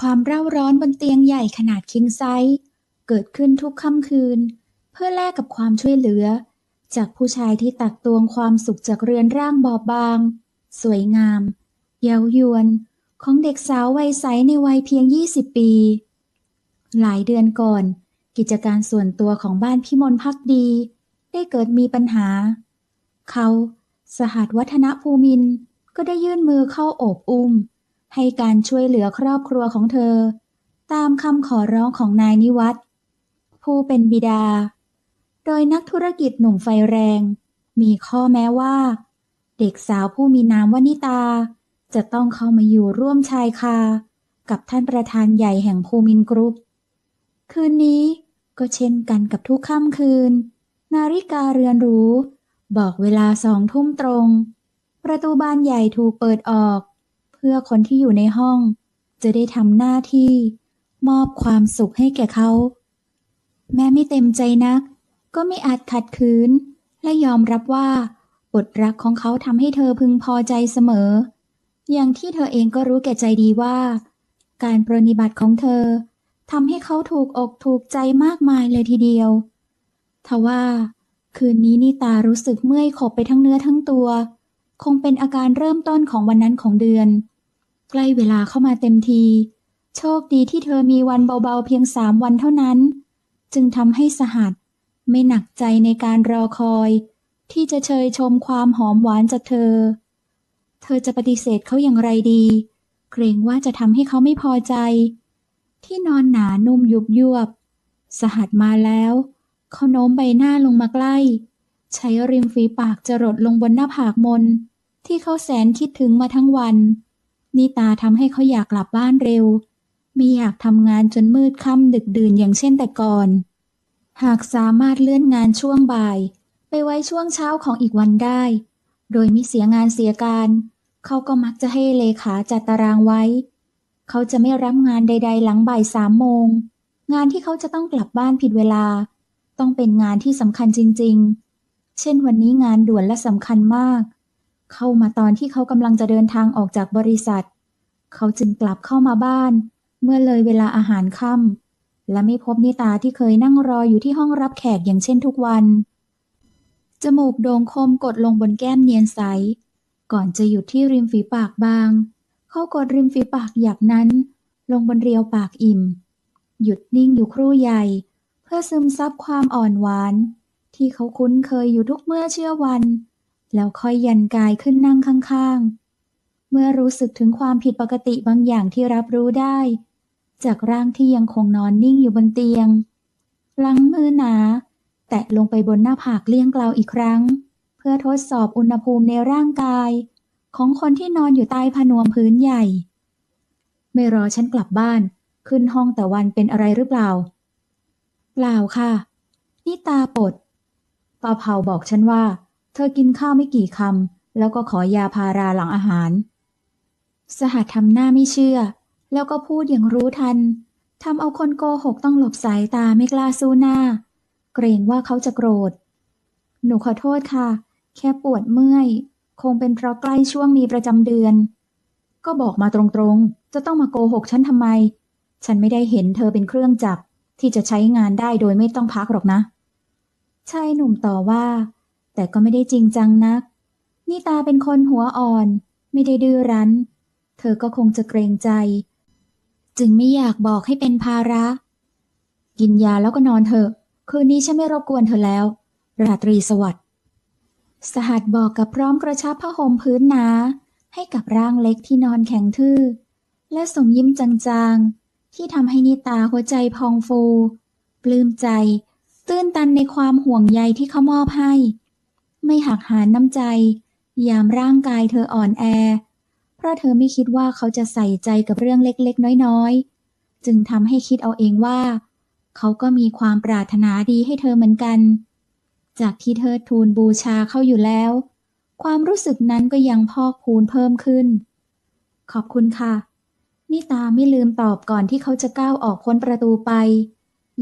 ความเร่าร้อนบนเตียงใหญ่ขนาดคิงไซส์เกิดขึ้นทุกค่ำคืน เพื่อแลกกับความช่วยเหลือ จากผู้ชายที่ตักตวงความสุขจากเรือนร่างบอบบาง สวยงาม เย้ายวน ของเด็กสาววัยใสในวัยเพียง 20 ปี หลายเดือนก่อน กิจการส่วนตัวของบ้านพิมลพักดี ได้เกิดมีปัญหา เขา สหัสวัฒนภูมินก็ได้ยื่นมือเข้าโอบอุ้ม ให้การช่วยเหลือครอบครัวของเธอ ตามคำขอร้องของนายนิวัตรผู้เป็นบิดา โดยนักธุรกิจหนุ่มไฟแรง มีข้อแม้ว่า เด็กสาวผู้มีนามวานิตา จะต้องเข้ามาอยู่ร่วมชายคา กับท่านประธานใหญ่แห่งภูมินกรุ๊ป คืนนี้ก็เช่นกันกับทุกค่ำคืน นาฬิกาเรือนรู้ บอกเวลาสองทุ่มตรง ประตูบานใหญ่ถูกเปิดออก พื่อคนที่อยู่ในห้อง จะได้ทำหน้าที่ มอบความสุขให้แก่เขา แม้ไม่เต็มใจนัก ก็ไม่อาจขัดขืน และยอมรับว่า บทรักของเขาทำให้เธอพึงพอใจเสมอ อย่างที่เธอเองก็รู้แก่ใจดีว่า การปรนิบัติของเธอทำให้เขาถูกอกถูกใจมากมายเลยทีเดียว ทว่าคืนนี้นิตารู้สึกเมื่อยขบไปทั้งเนื้อทั้งตัว คงเป็นอาการเริ่มต้นของวันนั้นของเดือน ใกล้เวลาเข้ามาเต็มที โชคดีที่เธอมีวันเบาๆเพียงสามวันเท่านั้น จึงทำให้สหัสไม่หนักใจในการรอคอย ที่จะเชยชมความหอมหวานจากเธอ เธอจะปฏิเสธเขาอย่างไรดี เกรงว่าจะทำให้เขาไม่พอใจ ที่นอนหนานุ่มยุบยวบ สหัสมาแล้ว เขาโน้มใบหน้าลงมาใกล้ ใช้ริมฝีปากจรดลงบนหน้าผากมน ที่เขาแสนคิดถึงมาทั้งวัน นิตาทำให้เขาอยากกลับบ้านเร็วไม่อยากทำงานจนมืดค่ำดึกดื่นอย่างเช่นแต่ก่อน หากสามารถเลื่อนงานช่วงบ่าย ไปไว้ช่วงเช้าของอีกวันได้ โดยไม่เสียงานเสียการ เขาก็มักจะให้เลขาจัดตารางไว้ เขาจะไม่รับงานใด ๆ หลังบ่ายสามโมง งานที่เขาจะต้องกลับบ้านผิดเวลา ต้องเป็นงานที่สำคัญจริง ๆ เช่นวันนี้งานด่วนและสำคัญมาก เข้ามาตอนที่เขากำลังจะเดินทางออกจากบริษัท เขาจึงกลับเข้ามาบ้าน เมื่อเลยเวลาอาหารค่ำและไม่พบนิตาที่เคยนั่งรออยู่ที่ห้องรับแขกอย่างเช่นทุกวัน จมูกโด่งคมกดลงบนแก้มเนียนใส ก่อนจะหยุดที่ริมฝีปากบาง เขากดริมฝีปากหยักนั้น ลงบนเรียวปากอิ่ม หยุดนิ่งอยู่ครู่ใหญ่ เพื่อซึมซับความอ่อนหวาน ที่เขาคุ้นเคยอยู่ทุกเมื่อเชื่อวัน แล้วค่อยยันกายขึ้นนั่งข้างๆ เมื่อรู้สึกถึงความผิดปกติบางอย่างที่รับรู้ได้ จากร่างที่ยังคงนอนนิ่งอยู่บนเตียง หลังมือหนา แตะลงไปบนหน้าผากเลี่ยงเกลาอีกครั้ง เพื่อทดสอบอุณหภูมิในร่างกาย ของคนที่นอนอยู่ใต้ผนวมพื้นใหญ่ ไม่รอฉันกลับบ้าน ขึ้นห้องแต่วันเป็นอะไรหรือเปล่า เปล่าค่ะ นี่ตาปดตาเผาบอกฉันว่า เธอกินข้าวไม่กี่คำแล้วก็ขอยาพาราหลังอาหาร สหัสทำหน้าไม่เชื่อ แล้วก็พูดอย่างรู้ทันทำเอาคนโกหกต้องหลบสายตาไม่กล้าสู้หน้า เกรงว่าเขาจะโกรธ หนูขอโทษค่ะ แค่ปวดเมื่อย คงเป็นเพราะใกล้ช่วงมีประจำเดือน ก็บอกมาตรงๆ จะต้องมาโกหกฉันทำไม ฉันไม่ได้เห็นเธอเป็นเครื่องจักรที่จะใช้งานได้โดยไม่ต้องพักหรอกนะชายหนุ่มต่อว่า แต่ก็ไม่ได้จริงจังนัก นี่ตาเป็นคนหัวอ่อน ไม่ได้ดื้อรั้น เธอก็คงจะเกรงใจ จึงไม่อยากบอกให้เป็นภาระ กินยาแล้วก็นอนเถอะ คืนนี้ฉันไม่รบกวนเธอแล้ว ราตรีสวัสดิ์สหัสบอกกับพร้อมกระชับผ้าห่มพื้นหนา ให้กับร่างเล็กที่นอนแข็งทื่อ และส่งยิ้มจางๆ ที่ทำให้นิตาหัวใจพองฟู ปลื้มใจ ตื้นตันในความห่วงใยที่เขามอบให้ ไม่หักหานน้ำใจ ยามร่างกายเธออ่อนแอ เพราะเธอไม่คิดว่าเขาจะใส่ใจกับเรื่องเล็กๆ น้อยๆ จึงทำให้คิดเอาเองว่า เขาก็มีความปรารถนาดีให้เธอเหมือนกัน จากที่เธอทูลบูชาเขาอยู่แล้ว ความรู้สึกนั้นก็ยังพอกพูนเพิ่มขึ้น ขอบคุณค่ะนิตาไม่ลืมตอบก่อนที่เขาจะก้าวออกพ้นประตูไป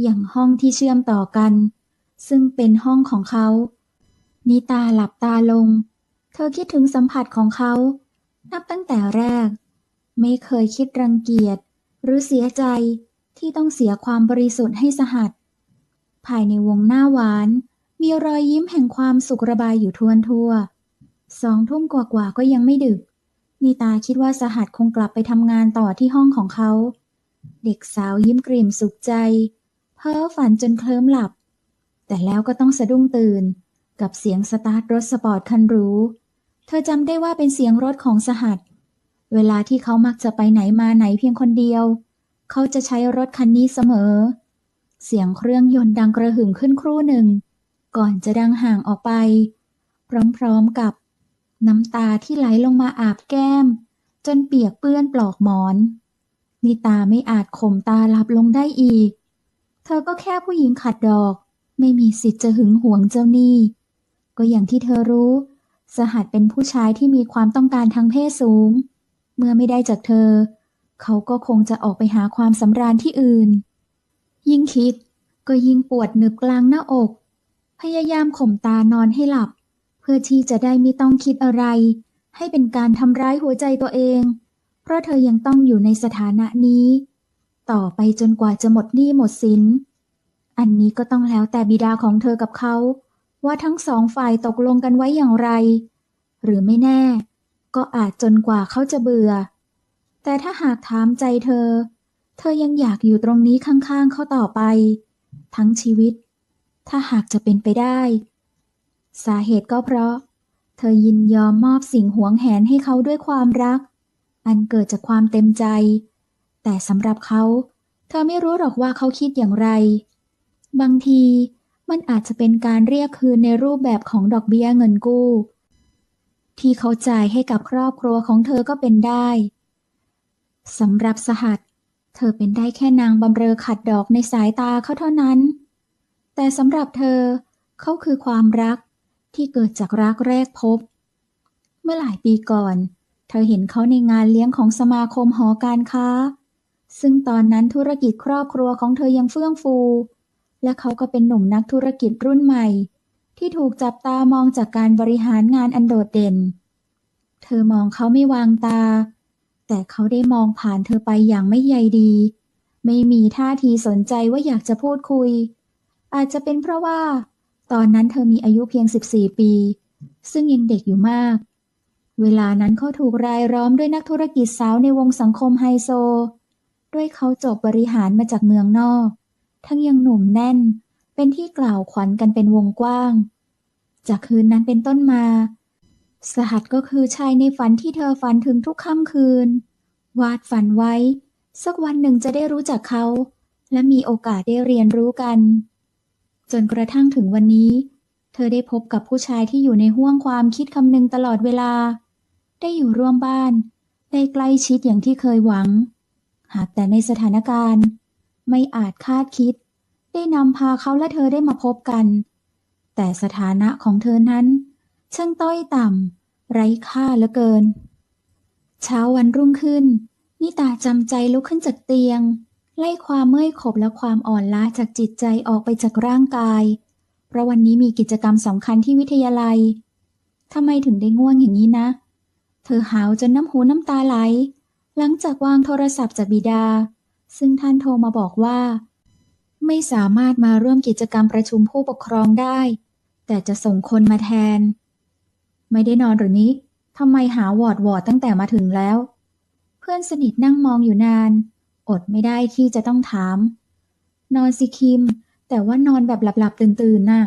อย่างห้องที่เชื่อมต่อกัน ซึ่งเป็นห้องของเขา นิตาหลับตาลง เธอคิดถึงสัมผัสของเขา นับตั้งแต่แรก ไม่เคยคิดรังเกียจ หรือเสียใจที่ต้องเสียความบริสุทธิ์ให้สหัส ภายในวงหน้าหวาน มีรอยยิ้มแห่งความสุขระบายอยู่ทวนทั่ว สองทุ่มกว่าๆก็ยังไม่ดึก นิตาคิดว่าสหัสคงกลับไปทำงานต่อที่ห้องของเขา เด็กสาวยิ้มกริ่มสุขใจ เพ้อฝันจนเคลิ้มหลับ แต่แล้วก็ต้องสะดุ้งตื่น กับเสียงสตาร์ทรถสปอร์ตคันหรู เธอจำได้ว่าเป็นเสียงรถของสหัส เวลาที่เขามักจะไปไหนมาไหนเพียงคนเดียว เขาจะใช้รถคันนี้เสมอ เสียงเครื่องยนต์ดังกระหึ่มขึ้นครู่หนึ่ง ก่อนจะดังห่างออกไป พร้อมๆกับ น้ำตาที่ไหลลงมาอาบแก้ม จนเปียกเปื้อนปลอกหมอนนิตาไม่อาจข่มตาหลับลงได้อีก เธอก็แค่ผู้หญิงขัดดอก ไม่มีสิทธิ์จะหึงหวงเจ้าหนี้ ก็อย่างที่เธอรู้ สหัสเป็นผู้ชายที่มีความต้องการทางเพศสูง เมื่อไม่ได้จากเธอ เขาก็คงจะออกไปหาความสำราญที่อื่น ยิ่งคิดก็ยิ่งปวดหนึบกลางหน้าอก พยายามข่มตานอนให้หลับ เพื่อที่จะได้ไม่ต้องคิดอะไร ให้เป็นการทำร้ายหัวใจตัวเอง เพราะเธอยังต้องอยู่ในสถานะนี้ ต่อไปจนกว่าจะหมดหนี้หมดสิน อันนี้ก็ต้องแล้วแต่บิดาของเธอกับเขา ว่าทั้งสองฝ่ายตกลงกันไว้อย่างไร หรือไม่แน่ ก็อาจจนกว่าเขาจะเบื่อ แต่ถ้าหากถามใจเธอ เธอยังอยากอยู่ตรงนี้ข้างๆเขาต่อไป ทั้งชีวิต ถ้าหากจะเป็นไปได้ สาเหตุก็เพราะ เธอยินยอมมอบสิ่งหวงแหนให้เขาด้วยความรัก อันเกิดจากความเต็มใจ แต่สำหรับเขา เธอไม่รู้หรอกว่าเขาคิดอย่างไร บางที มันอาจจะเป็นการเรียกคืนในรูปแบบของดอกเบี้ยเงินกู้ ที่เขาจ่ายให้กับครอบครัวของเธอก็เป็นได้สำหรับสหัส เธอเป็นได้แค่นางบำเรอขัดดอกในสายตาเขาเท่านั้น แต่สำหรับเธอเขาคือความรักที่เกิดจากรักแรกพบ เมื่อหลายปีก่อน เธอเห็นเขาในงานเลี้ยงของสมาคมหอการค้า ซึ่งตอนนั้นธุรกิจครอบครัวของเธอยังเฟื่องฟู และเขาก็เป็นหนุ่มนักธุรกิจรุ่นใหม่ ที่ถูกจับตามองจากการบริหารงานอันโดดเด่น เธอมองเขาไม่วางตา แต่เขาได้มองผ่านเธอไปอย่างไม่ใยดี ไม่มีท่าทีสนใจว่าอยากจะพูดคุย อาจจะเป็นเพราะว่า ตอนนั้นเธอมีอายุเพียง 14 ปี ซึ่งยังเด็กอยู่มาก เวลานั้นเขาถูกรายล้อมด้วยนักธุรกิจสาวในวงสังคมไฮโซ ด้วยเขาจบบริหารมาจากเมืองนอก ทั้งยังหนุ่มแน่น เป็นที่กล่าวขวัญกันเป็นวงกว้าง จากคืนนั้นเป็นต้นมา สหัสก็คือชายในฝันที่เธอฝันถึงทุกค่ำคืน วาดฝันไว้ สักวันหนึ่งจะได้รู้จักเขา และมีโอกาสได้เรียนรู้กัน จนกระทั่งถึงวันนี้ เธอได้พบกับผู้ชายที่อยู่ในห้วงความคิดคำนึงตลอดเวลา ได้อยู่ร่วมบ้าน ได้ใกล้ชิดอย่างที่เคยหวัง หากแต่ในสถานการณ์ ไม่อาจคาดคิด ได้นำพาเขาและเธอได้มาพบกัน แต่สถานะของเธอนั้น ช่างต้อยต่ำ ไร้ค่าเหลือเกิน เช้าวันรุ่งขึ้น นิตาจำใจลุกขึ้นจากเตียง ไล่ความเมื่อยขบและความอ่อนล้าจากจิตใจออกไปจากร่างกาย เพราะวันนี้มีกิจกรรมสำคัญที่วิทยาลัยทำไมถึงได้ง่วงอย่างนี้นะ เธอหาวจนน้ำหูน้ำตาไหล หลังจากวางโทรศัพท์จากบิดา ซึ่งท่านโทรมาบอกว่า ไม่สามารถมาร่วมกิจกรรมประชุมผู้ปกครองได้ แต่จะส่งคนมาแทน ไม่ได้นอนหรือนี้ทำไมหาวอดวอดตั้งแต่มาถึงแล้ว เพื่อนสนิทนั่งมองอยู่นาน อดไม่ได้ที่จะต้องถาม นอนสิคิม แต่ว่านอนแบบหลับๆตื่นๆน่ะ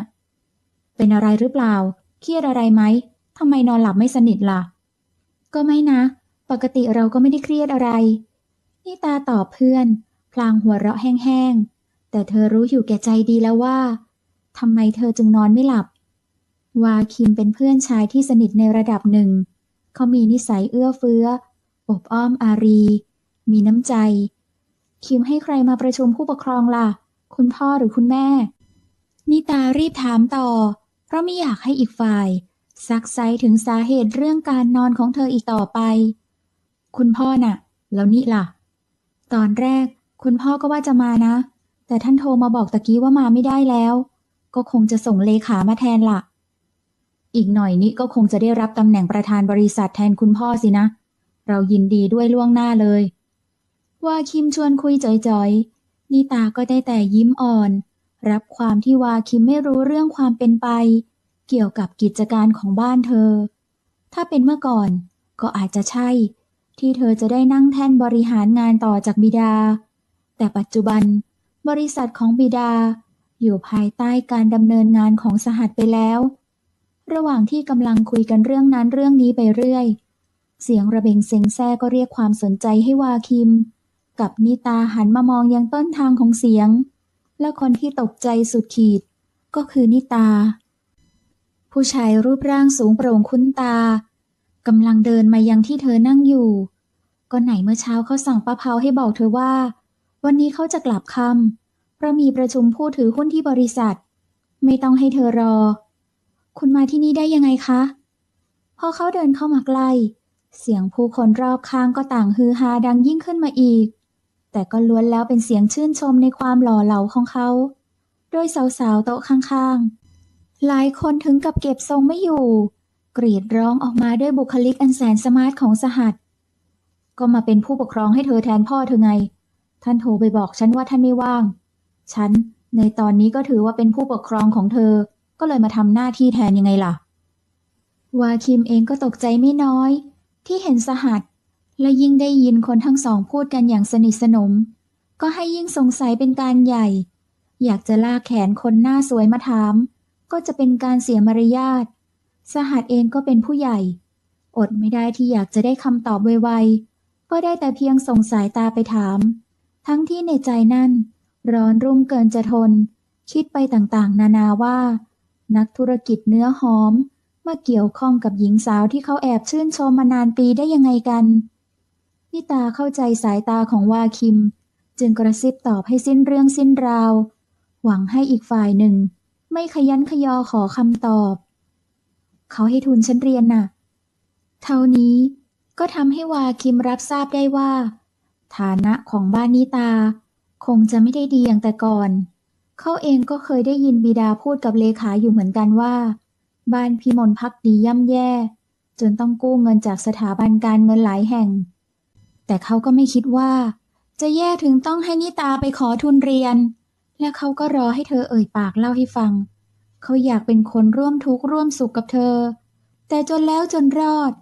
เป็นอะไรหรือเปล่า เครียดอะไรไหมทำไมนอนหลับไม่สนิทล่ะ ก็ไม่นะ ปกติเราก็ไม่ได้เครียดอะไร นี่ตาตอบเพื่อน พลางหัวเราะแห้งๆ แต่เธอรู้อยู่แก่ใจดีแล้วว่าทำไมเธอจึงนอนไม่หลับ วาคิมเป็นเพื่อนชายที่สนิทในระดับหนึ่ง เขามีนิสัยเอื้อเฟื้อ อบอ้อมอารี มีน้ำใจ คิมให้ใครมาประชุมผู้ปกครองล่ะ คุณพ่อหรือคุณแม่ นิตารีบถามต่อ เพราะไม่อยากให้อีกฝ่ายซักไซถึงสาเหตุเรื่องการนอนของเธออีกต่อไป คุณพ่อน่ะ แล้วนี่ล่ะ ตอนแรก คุณพ่อก็ว่าจะมานะ แต่ท่านโทรมาบอกตะกี้ว่ามาไม่ได้แล้ว ก็คงจะส่งเลขามาแทนล่ะ อีกหน่อยนี้ก็คงจะได้รับตำแหน่งประธานบริษัทแทนคุณพ่อสินะ เรายินดีด้วยล่วงหน้าเลยวาคิมชวนคุยจ่อยๆ นิตาก็ได้แต่ยิ้มอ่อน รับความที่วาคิมไม่รู้เรื่องความเป็นไป เกี่ยวกับกิจการของบ้านเธอ ถ้าเป็นเมื่อก่อนก็อาจจะใช่ ที่เธอจะได้นั่งแท่นบริหารงานต่อจากบิดา แต่ปัจจุบัน บริษัทของบิดา อยู่ภายใต้การดำเนินงานของสหัสไปแล้ว ระหว่างที่กำลังคุยกันเรื่องนั้นเรื่องนี้ไปเรื่อย เสียงระเบงเซ็งแซ่ก็เรียกความสนใจให้วาคิม กับนิตาหันมามองยังต้นทางของเสียง และคนที่ตกใจสุดขีด ก็คือนิตา ผู้ชายรูปร่างสูงโปร่งคุ้นตากำลังเดินมายังที่เธอนั่งอยู่ ก็ไหนเมื่อเช้าเขาสั่งป้าเผาให้บอกเธอว่า วันนี้เขาจะกลับคำเพราะมีประชุมผู้ถือหุ้นที่บริษัท ไม่ต้องให้เธอรอ คุณมาที่นี่ได้ยังไงคะพอเขาเดินเข้ามาใกล้เสียงผู้คนรอบข้างก็ต่างฮือฮาดังยิ่งขึ้นมาอีก แต่ก็ล้วนแล้วเป็นเสียงชื่นชมในความหล่อเหลาของเขา โดยสาวๆโต๊ะข้างๆ หลายคนถึงกับเก็บทรงไม่อยู่ กรีดร้องออกมาด้วยบุคลิกอันแสนสมาร์ทของสหัส ก็มาเป็นผู้ปกครองให้เธอแทนพ่อเธอไง ท่านโทรไปบอกฉันว่าท่านไม่ว่าง ฉัน ในตอนนี้ก็ถือว่าเป็นผู้ปกครองของเธอ ก็เลยมาทำหน้าที่แทนยังไงล่ะ วาคิมเองก็ตกใจไม่น้อย ที่เห็นสหัส และยิ่งได้ยินคนทั้งสองพูดกันอย่างสนิทสนม ก็ให้ยิ่งสงสัยเป็นการใหญ่ อยากจะลากแขนคนหน้าสวยมาถาม ก็จะเป็นการเสียมารยาท สหัสเองก็เป็นผู้ใหญ่ อดไม่ได้ที่อยากจะได้คำตอบไวๆ ก็ได้แต่เพียงส่งสายตาไปถาม ทั้งที่ในใจนั่น ร้อนรุ่มเกินจะทน คิดไปต่างๆ นานาว่า นักธุรกิจเนื้อหอมมาเกี่ยวข้องกับหญิงสาวที่เขาแอบชื่นชมมานานปีได้ยังไงกันนิตาเข้าใจสายตาของวาคิม จึงกระซิบตอบให้สิ้นเรื่องสิ้นราว หวังให้อีกฝ่ายหนึ่ง ไม่ขยันขยอขอคำตอบ เขาให้ทุนฉันเรียนน่ะ เท่านี้ ก็ทำให้วาคิมรับทราบได้ว่า ฐานะของบ้านนิตา คงจะไม่ได้ดีอย่างแต่ก่อน เขาเองก็เคยได้ยินบิดาพูดกับเลขาอยู่เหมือนกันว่า บ้านพิมลพักดีย่ำแย่ จนต้องกู้เงินจากสถาบันการเงินหลายแห่ง แต่เขาก็ไม่คิดว่า จะแย่ถึงต้องให้นิตาไปขอทุนเรียน และเขาก็รอให้เธอเอ่ยปากเล่าให้ฟัง เขาอยากเป็นคนร่วมทุกข์ร่วมสุขกับเธอ แต่จนแล้วจนรอด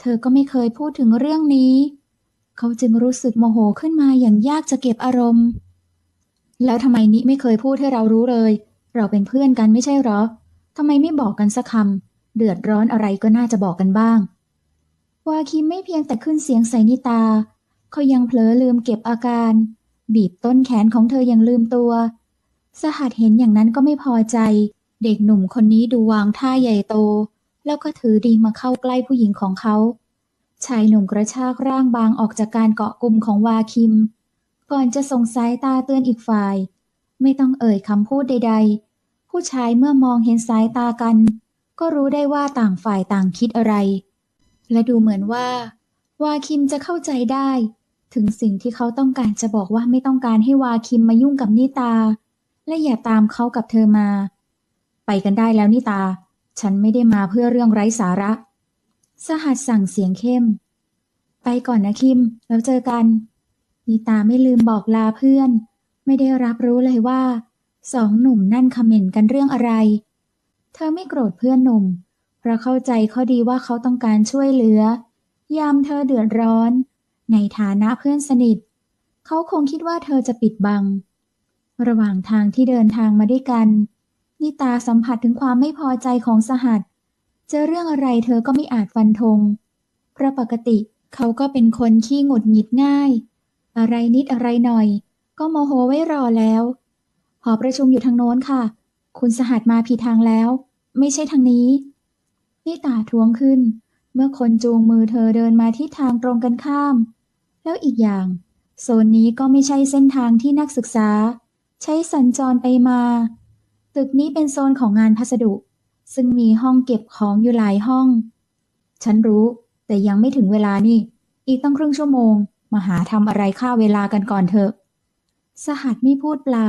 เธอก็ไม่เคยพูดถึงเรื่องนี้ เขาจึงรู้สึกโมโหขึ้นมาอย่างยากจะเก็บอารมณ์ แล้วทำไมนิไม่เคยพูดให้เรารู้เลย เราเป็นเพื่อนกันไม่ใช่หรอทำไมไม่บอกกันสักคำเดือดร้อนอะไรก็น่าจะบอกกันบ้าง วาคิมไม่เพียงแต่ขึ้นเสียงใส่นิตา เขายังเผลอลืมเก็บอาการ บีบต้นแขนของเธออย่างลืมตัว สหัสเห็นอย่างนั้นก็ไม่พอใจ เด็กหนุ่มคนนี้ดูวางท่าใหญ่โต แล้วก็ถือดีมาเข้าใกล้ผู้หญิงของเขา ชายหนุ่มกระชากร่างบางออกจากการเกาะกลุ่มของวาคิม ก่อนจะส่งสายตาเตือนอีกฝ่าย ไม่ต้องเอ่ยคำพูดใด ๆ ผู้ชายเมื่อมองเห็นสายตากัน ก็รู้ได้ว่าต่างฝ่ายต่างคิดอะไร และดูเหมือนว่า วาคิมจะเข้าใจได้ ถึงสิ่งที่เขาต้องการจะบอกว่าไม่ต้องการให้วาคิมมายุ่งกับนิตา และอย่าตามเขากับเธอมา ไปกันได้แล้วนิตา ฉันไม่ได้มาเพื่อเรื่องไร้สาระ สหัสสั่งเสียงเข้ม ไปก่อนนะคิม แล้วเจอกันนิตาไม่ลืมบอกลาเพื่อน ไม่ได้รับรู้เลยว่าสองหนุ่มนั่นคอมเมนต์กันเรื่องอะไร เธอไม่โกรธเพื่อนหนุ่ม เพราะเข้าใจเขาดีว่าเขาต้องการช่วยเหลือ ยามเธอเดือดร้อน ในฐานะเพื่อนสนิท เขาคงคิดว่าเธอจะปิดบัง ระหว่างทางที่เดินทางมาด้วยกัน นิตาสัมผัสถึงความไม่พอใจของสหัสเจอเรื่องอะไรเธอก็ไม่อาจฟันธงเพราะปกติเขาก็เป็นคนขี้หงุดหงิดง่าย อะไรนิดอะไรหน่อย ก็โมโหไว้รอแล้ว หอประชุมอยู่ทางโน้นค่ะ คุณสหัสมาผิดทางแล้ว ไม่ใช่ทางนี้ นิตาทวงขึ้น เมื่อคนจูงมือเธอเดินมาที่ทางตรงกันข้าม แล้วอีกอย่าง โซนนี้ก็ไม่ใช่เส้นทางที่นักศึกษา ใช้สัญจรไปมา ตึกนี้เป็นโซนของงานพัสดุ ซึ่งมีห้องเก็บของอยู่หลายห้อง ฉันรู้ แต่ยังไม่ถึงเวลานี่ อีกตั้งครึ่งชั่วโมง มาหาทำอะไรค่าเวลากันก่อนเถอะ สหัสไม่พูดเปล่า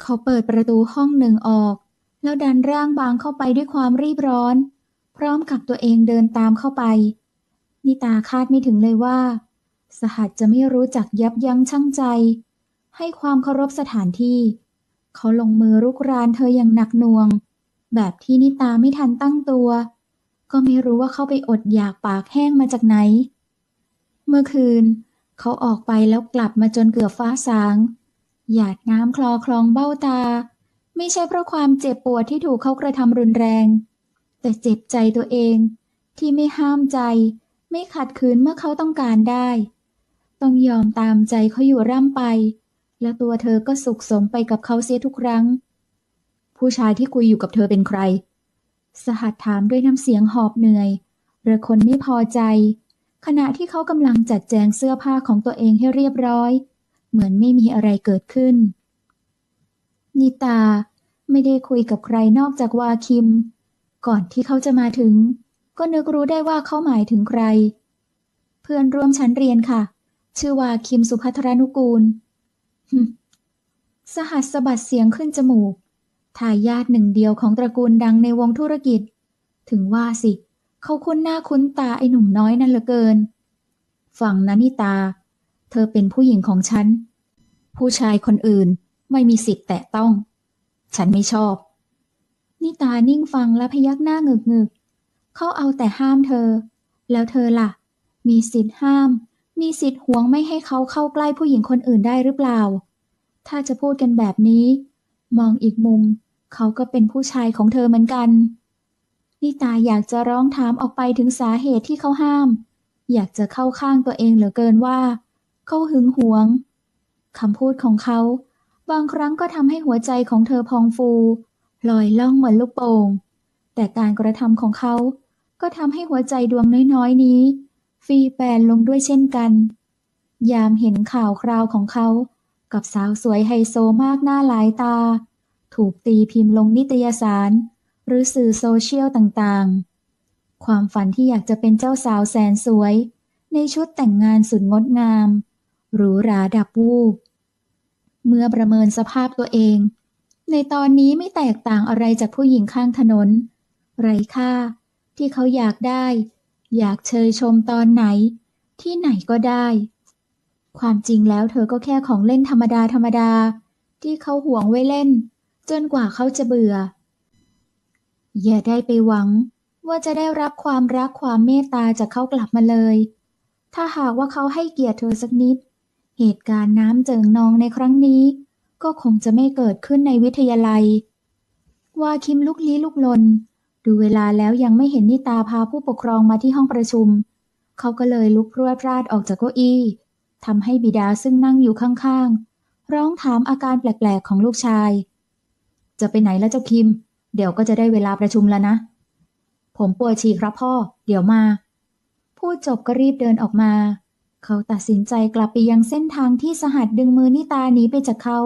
เขาเปิดประตูห้องหนึ่งออก แล้วดันร่างบางเข้าไปด้วยความรีบร้อน พร้อมกับตัวเองเดินตามเข้าไป นิตาคาดไม่ถึงเลยว่า สหัสจะไม่รู้จักยับยั้งชั่งใจ ให้ความเคารพสถานที่ เขาลงมือรุกรานเธออย่างหนักหน่วง แบบที่นิตาไม่ทันตั้งตัว ก็ไม่รู้ว่าเขาไปอดอยากปากแห้งมาจากไหน เมื่อคืน เขาออกไปแล้วกลับมาจนเกือบฟ้าสาง หยาดน้ำคลอคลองเบ้าตา ไม่ใช่เพราะความเจ็บปวดที่ถูกเขากระทำรุนแรง แต่เจ็บใจตัวเองที่ไม่ห้ามใจ ไม่ขัดขืนเมื่อเขาต้องการได้ ต้องยอมตามใจเขาอยู่ร่ำไป แล้วตัวเธอก็สุขสมไปกับเขาเสียทุกครั้ง ผู้ชายที่คุยอยู่กับเธอเป็นใคร สหัสถามด้วยน้ำเสียงหอบเหนื่อยเรือคนไม่พอใจ ขณะที่เขากำลังจัดแจงเสื้อผ้าของตัวเองให้เรียบร้อย เหมือนไม่มีอะไรเกิดขึ้น นิตาไม่ได้คุยกับใครนอกจากวาคิม ก่อนที่เขาจะมาถึง ก็นึกรู้ได้ว่าเขาหมายถึงใคร เพื่อนร่วมชั้นเรียนค่ะ ชื่อวาคิมสุภัทรานุกูล สหัสสะบัดเสียงขึ้นจมูก ทายาทหนึ่งเดียวของตระกูลดังในวงธุรกิจ ถึงว่าสิ เขาคุ้นหน้าคุ้นตาไอ้หนุ่มน้อยนั่นเหลือเกิน ฝั่งนันิตา เธอเป็นผู้หญิงของฉัน ผู้ชายคนอื่นไม่มีสิทธิ์แตะต้อง ฉันไม่ชอบ นิตานิ่งฟังและพยักหน้าเงึกงึกๆเขาเอาแต่ห้ามเธอ แล้วเธอล่ะ มีสิทธิ์ห้าม มีสิทธิ์หวงไม่ให้เขาเข้าใกล้ผู้หญิงคนอื่นได้หรือเปล่า ถ้าจะพูดกันแบบนี้ มองอีกมุม เขาก็เป็นผู้ชายของเธอเหมือนกัน นิตาอยากจะร้องถามออกไปถึงสาเหตุที่เขาห้าม อยากจะเข้าข้างตัวเองเหลือเกินว่า เขาหึงหวงคำพูดของเขา บางครั้งก็ทำให้หัวใจของเธอพองฟูลอยล่องเหมือนลูกโป่งแต่การกระทำของเขาก็ทำให้หัวใจดวงน้อยๆนี้ ฟีแปนลงด้วยเช่นกัน ยามเห็นข่าวคราวของเขา กับสาวสวยไฮโซมากหน้าหลายตา ถูกตีพิมพ์ลงนิตยสาร หรือสื่อโซเชียลต่างๆ ความฝันที่อยากจะเป็นเจ้าสาวแสนสวย ในชุดแต่งงานสุดงดงาม หรูหราดับวูบ เมื่อประเมินสภาพตัวเอง ในตอนนี้ไม่แตกต่างอะไรจากผู้หญิงข้างถนน ไร้ค่าที่เขาอยากได้ อยากเชยชมตอนไหน ที่ไหนก็ได้ ความจริงแล้วเธอก็แค่ของเล่นธรรมดาธรรมดา ที่เขาห่วงไว้เล่น จนกว่าเขาจะเบื่อ อย่าได้ไปหวัง ว่าจะได้รับความรักความเมตตาจากเขากลับมาเลย ถ้าหากว่าเขาให้เกียรติเธอสักนิด เหตุการณ์น้ำเจิงนองในครั้งนี้ ก็คงจะไม่เกิดขึ้นในวิทยาลัย ว่าคิมลุกลี้ลุกลน ดูเวลาแล้วยังไม่เห็นนิตาพาผู้ปกครองมาที่ห้องประชุม เขาก็เลยลุกพรวดพราดออกจากเก้าอี้ทำให้บิดาซึ่งนั่งอยู่ข้างๆ ร้องถามอาการแปลกๆของลูกชาย จะไปไหนแล้วเจ้าคิม เดี๋ยวก็จะได้เวลาประชุมแล้วนะ ผมปวดฉี่ครับพ่อ เดี๋ยวมา พูดจบก็รีบเดินออกมา เขาตัดสินใจกลับไปยังเส้นทางที่สหัสดึงมือนิตาหนีไปจากเขา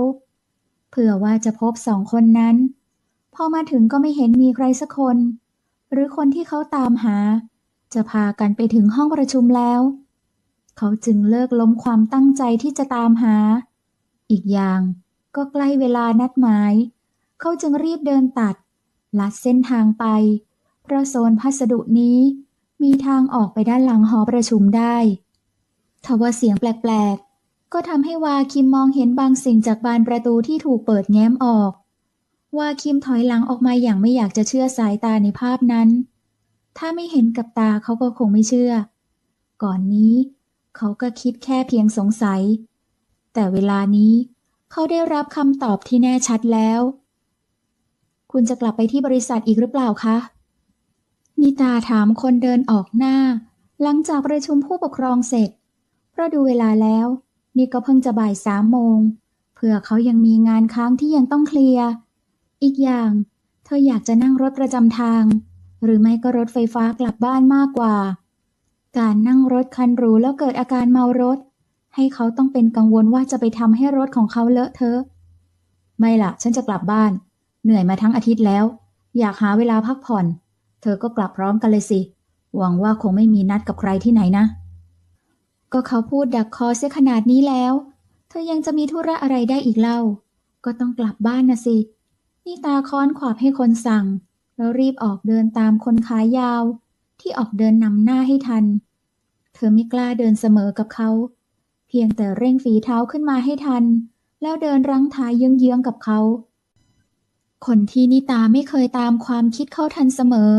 เผื่อว่าจะพบสองคนนั้น พอมาถึงก็ไม่เห็นมีใครสักคน หรือคนที่เขาตามหา จะพากันไปถึงห้องประชุมแล้ว เขาจึงเลิกล้มความตั้งใจที่จะตามหา อีกอย่างก็ใกล้เวลานัดหมาย เขาจึงรีบเดินตัด ลัดเส้นทางไป เพราะโซนพัสดุนี้มีทางออกไปด้านหลังหอประชุมได้ทว่าเสียงแปลกๆ ก็ทำให้วาคิมมองเห็นบางสิ่งจากบานประตูที่ถูกเปิดแง้มออก วาคิมถอยหลังออกมาอย่างไม่อยากจะเชื่อสายตาในภาพนั้น ถ้าไม่เห็นกับตาเขาก็คงไม่เชื่อ ก่อนนี้ เขาก็คิดแค่เพียงสงสัย แต่เวลานี้ เขาได้รับคำตอบที่แน่ชัดแล้ว คุณจะกลับไปที่บริษัทอีกหรือเปล่าคะ นิตาถามคนเดินออกหน้า หลังจากประชุมผู้ปกครองเสร็จ เพราะดูเวลาแล้ว นี่ก็เพิ่งจะบ่ายสามโมง เผื่อเขายังมีงานค้างที่ยังต้องเคลียร์ อีกอย่าง เธออยากจะนั่งรถประจำทาง หรือไม่ก็รถไฟฟ้ากลับบ้านมากกว่า การนั่งรถคันหรูแล้วเกิดอาการเมารถ ให้เขาต้องเป็นกังวลว่าจะไปทำให้รถของเขาเลอะเทอะ ไม่ล่ะฉันจะกลับบ้าน เหนื่อยมาทั้งอาทิตย์แล้ว อยากหาเวลาพักผ่อน เธอก็กลับพร้อมกันเลยสิ หวังว่าคงไม่มีนัดกับใครที่ไหนนะ ก็เขาพูดดักคอเสียขนาดนี้แล้ว เธอยังจะมีธุระอะไรได้อีกเล่า ก็ต้องกลับบ้านนะสิ นี่ตาค้อนขวาบให้คนสั่ง แล้วรีบออกเดินตามคนขายาว ที่ออกเดินนำหน้าให้ทัน เธอไม่กล้าเดินเสมอกับเขา เพียงแต่เร่งฝีเท้าขึ้นมาให้ทัน แล้วเดินรั้งท้ายเยื้องๆกับเขา คนที่นิตาไม่เคยตามความคิดเข้าทันเสมอ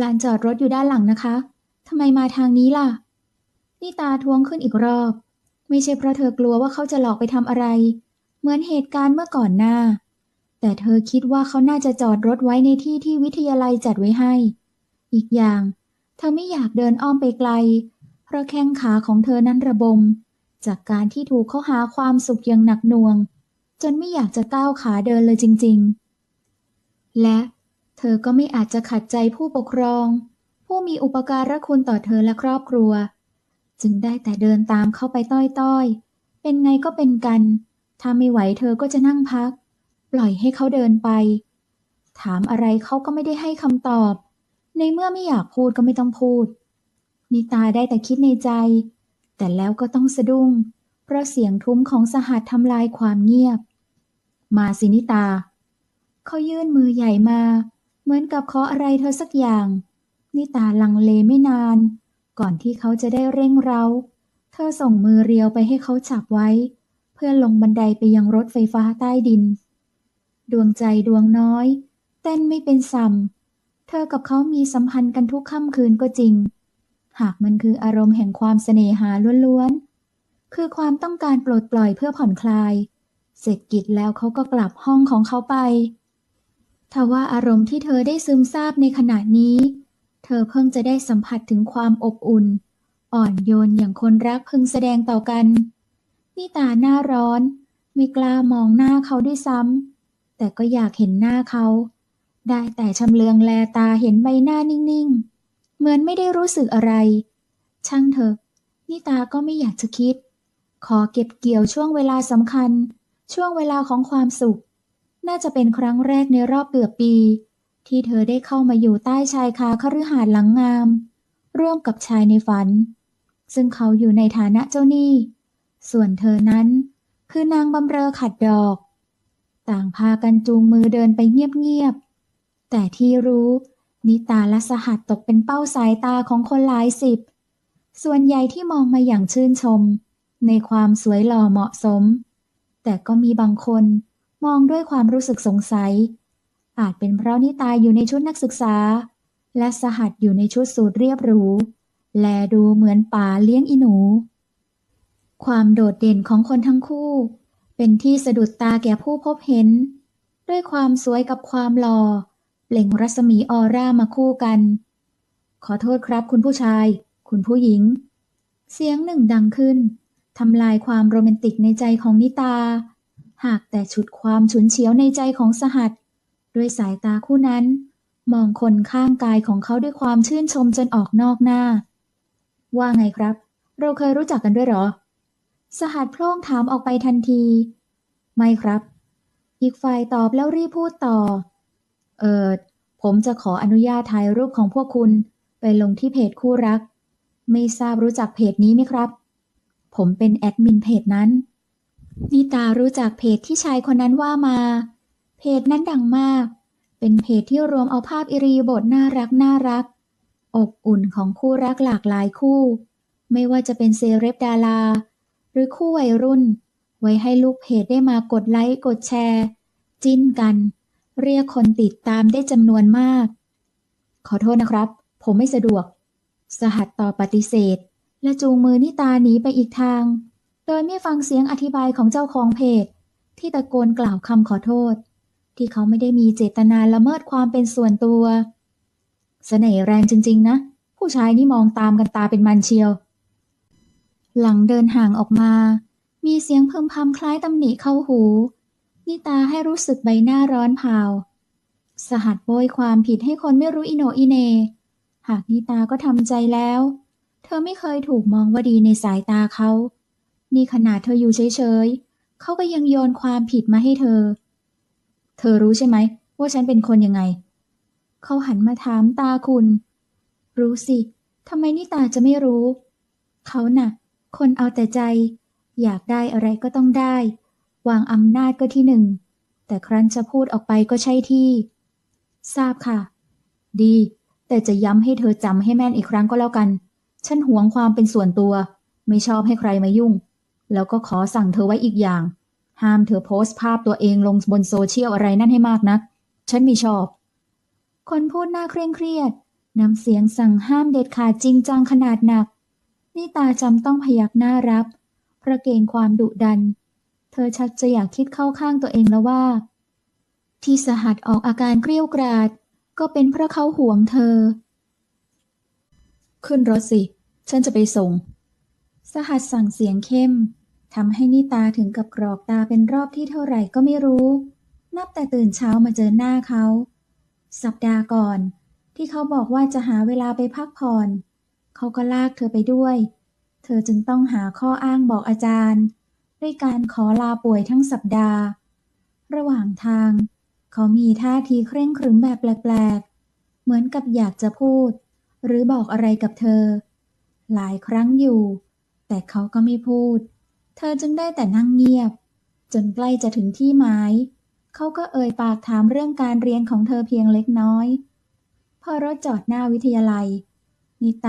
ลานจอดรถอยู่ด้านหลังนะคะทำไมมาทางนี้ล่ะนิตาท้วงขึ้นอีกรอบ ไม่ใช่เพราะเธอกลัวว่าเขาจะหลอกไปทำอะไร เหมือนเหตุการณ์เมื่อก่อนหน้า แต่เธอคิดว่าเขาน่าจะจอดรถไว้ในที่ที่วิทยาลัยจัดไว้ให้ อีกอย่าง เธอไม่อยากเดินอ้อมไปไกล เพราะแข้งขาของเธอนั้นระบม จากการที่ถูกเขาหาความสุขอย่างหนักหน่วง จนไม่อยากจะก้าวขาเดินเลยจริง ๆ และเธอก็ไม่อาจจะขัดใจผู้ปกครอง ผู้มีอุปการะคุณต่อเธอและครอบครัว จึงได้แต่เดินตามเข้าไปต้อยๆ เป็นไงก็เป็นกัน ถ้าไม่ไหวเธอก็จะนั่งพัก ปล่อยให้เขาเดินไป ถามอะไรเขาก็ไม่ได้ให้คำตอบ ในเมื่อไม่อยากพูดก็ไม่ต้องพูด นิตาได้แต่คิดในใจ แต่แล้วก็ต้องสะดุ้ง เพราะเสียงทุ้มของสหัสทำลายความเงียบ มาสินิตา เขายื่นมือใหญ่มา เหมือนกับขออะไรเธอสักอย่าง นิตาลังเลไม่นาน ก่อนที่เขาจะได้เร่งเร้า เธอส่งมือเรียวไปให้เขาจับไว้ เพื่อลงบันไดไปยังรถไฟฟ้าใต้ดิน ดวงใจดวงน้อย เต้นไม่เป็นสัมเธอกับเขามีสัมพันธ์กันทุกค่ำคืนก็จริง หากมันคืออารมณ์แห่งความเสน่หาล้วนๆ คือความต้องการปลดปล่อยเพื่อผ่อนคลาย เสร็จกิจแล้วเขาก็กลับห้องของเขาไปทว่าอารมณ์ที่เธอได้ซึมซาบในขณะนี้ เธอเพิ่งจะได้สัมผัสถึงความอบอุ่น อ่อนโยนอย่างคนรักพึงแสดงต่อกัน นี่ตาหน้าร้อน ไม่กล้ามองหน้าเขาด้วยซ้ำ แต่ก็อยากเห็นหน้าเขา ได้แต่ชำเลืองแลตาเห็นใบหน้านิ่งๆ เหมือนไม่ได้รู้สึกอะไร ช่างเถอะ นี่ตาก็ไม่อยากจะคิด ขอเก็บเกี่ยวช่วงเวลาสำคัญ ช่วงเวลาของความสุข น่าจะเป็นครั้งแรกในรอบเกือบปี ที่เธอได้เข้ามาอยู่ใต้ชายคาคฤหาสน์หลังงาม ร่วมกับชายในฝัน ซึ่งเขาอยู่ในฐานะเจ้าหนี้ ส่วนเธอนั้นคือนางบำเรอขัดดอก ต่างพากันจูงมือเดินไปเงียบๆ แต่ที่รู้ นิตาและสหัสตกเป็นเป้าสายตาของคนหลายสิบ ส่วนใหญ่ที่มองมาอย่างชื่นชม ในความสวยหล่อเหมาะสม แต่ก็มีบางคนมองด้วยความรู้สึกสงสัย อาจเป็นเพราะนิตาอยู่ในชุดนักศึกษา และสหัสอยู่ในชุดสูทเรียบหรู แลดูเหมือนป่าเลี้ยงอีหนู ความโดดเด่นของคนทั้งคู่ เป็นที่สะดุดตาแก่ผู้พบเห็น ด้วยความสวยกับความหล่อเปล่งรัศมีออร่ามาคู่กัน ขอโทษครับคุณผู้ชาย คุณผู้หญิง เสียงหนึ่งดังขึ้นทำลายความโรแมนติกในใจของนิตา หากแต่ฉุดความฉุนเฉียวในใจของสหัสด้วยสายตาคู่นั้น มองคนข้างกายของเขาด้วยความชื่นชมจนออกนอกหน้า ว่าไงครับ เราเคยรู้จักกันด้วยหรอ สหัสโพล่งถามออกไปทันที ไม่ครับ อีกฝ่ายตอบแล้วรีบพูดต่อ เออผมจะขออนุญาตถ่ายรูปของพวกคุณ ไปลงที่เพจคู่รัก ไม่ทราบรู้จักเพจนี้ไหมครับ ผมเป็นแอดมินเพจนั้น นิตารู้จักเพจที่ชายคนนั้นว่ามา เพจนั้นดังมาก เป็นเพจที่รวมเอาภาพอิริยาบถน่ารักน่ารัก อบอุ่นของคู่รักหลากหลายคู่ ไม่ว่าจะเป็นเซเลบดารา หรือคู่วัยรุ่น ไว้ให้ลูกเพจได้มากดไลค์กดแชร์ จิ้นกัน เรียกคนติดตามได้จำนวนมาก ขอโทษนะครับ ผมไม่สะดวก สหัสต่อปฏิเสธ และจูงมือนิตาหนีไปอีกทาง โดยไม่ฟังเสียงอธิบายของเจ้าของเพจ ที่ตะโกนกล่าวคำขอโทษ ที่เขาไม่ได้มีเจตนาละเมิดความเป็นส่วนตัวเสน่ห์แรงจริง ๆ นะ ผู้ชายนี่มองตามกันตาเป็นมันเชียว หลังเดินห่างออกมา มีเสียงพิ่มพำคล้ายตำหนิเข้าหู นิตาให้รู้สึกใบหน้าร้อนเผาสหัสโบยความผิดให้คนไม่รู้อิโนอิเน หากนิตาก็ทำใจแล้ว เธอไม่เคยถูกมองว่าดีในสายตาเขา นี่ขนาดเธออยู่เฉยๆ เขาก็ยังโยนความผิดมาให้เธอ เธอรู้ใช่ไหม ว่าฉันเป็นคนยังไง เขาหันมาถามตาคุณ รู้สิ ทำไมนิตาจะไม่รู้ เขาน่ะ คนเอาแต่ใจ อยากได้อะไรก็ต้องได้ วางอำนาจก็ที่หนึ่ง แต่ครั้นจะพูดออกไปก็ใช่ที่ ทราบค่ะ ดี แต่จะย้ำให้เธอจำให้แม่นอีกครั้งก็แล้วกัน ฉันหวงความเป็นส่วนตัว ไม่ชอบให้ใครมายุ่ง แล้วก็ขอสั่งเธอไว้อีกอย่าง ห้ามเธอโพสต์ภาพตัวเองลงบนโซเชียลอะไรนั่นให้มากนัก ฉันไม่ชอบ คนพูดหน้าเคร่งเครียดน้ำเสียงสั่งห้ามเด็ดขาดจริงจังขนาดหนัก นี่ตาจำต้องพยักหน้ารับเพระเกรงความดุดัน เธอชักจะอยากคิดเข้าข้างตัวเองแล้วว่า ที่สหัสออกอาการเกรี้ยวกราด ก็เป็นเพราะเขาห่วงเธอ ขึ้นรถสิ ฉันจะไปส่ง สหัสสั่งเสียงเข้มทำให้นิตาถึงกับกรอกตาเป็นรอบที่เท่าไหร่ก็ไม่รู้ นับแต่ตื่นเช้ามาเจอหน้าเขา สัปดาห์ก่อน ที่เขาบอกว่าจะหาเวลาไปพักผ่อน เขาก็ลากเธอไปด้วย เธอจึงต้องหาข้ออ้างบอกอาจารย์ ด้วยการขอลาป่วยทั้งสัปดาห์ ระหว่างทาง เขามีท่าทีเคร่งครึมแบบแปลกๆ เหมือนกับอยากจะพูด หรือบอกอะไรกับเธอ หลายครั้งอยู่ แต่เขาก็ไม่พูด เธอจึงได้แต่นั่งเงียบ จนใกล้จะถึงที่หมายเขาก็เอ่ยปากถามเรื่องการเรียนของเธอเพียงเล็กน้อย พอรถจอดหน้าวิทยาลัยนิตา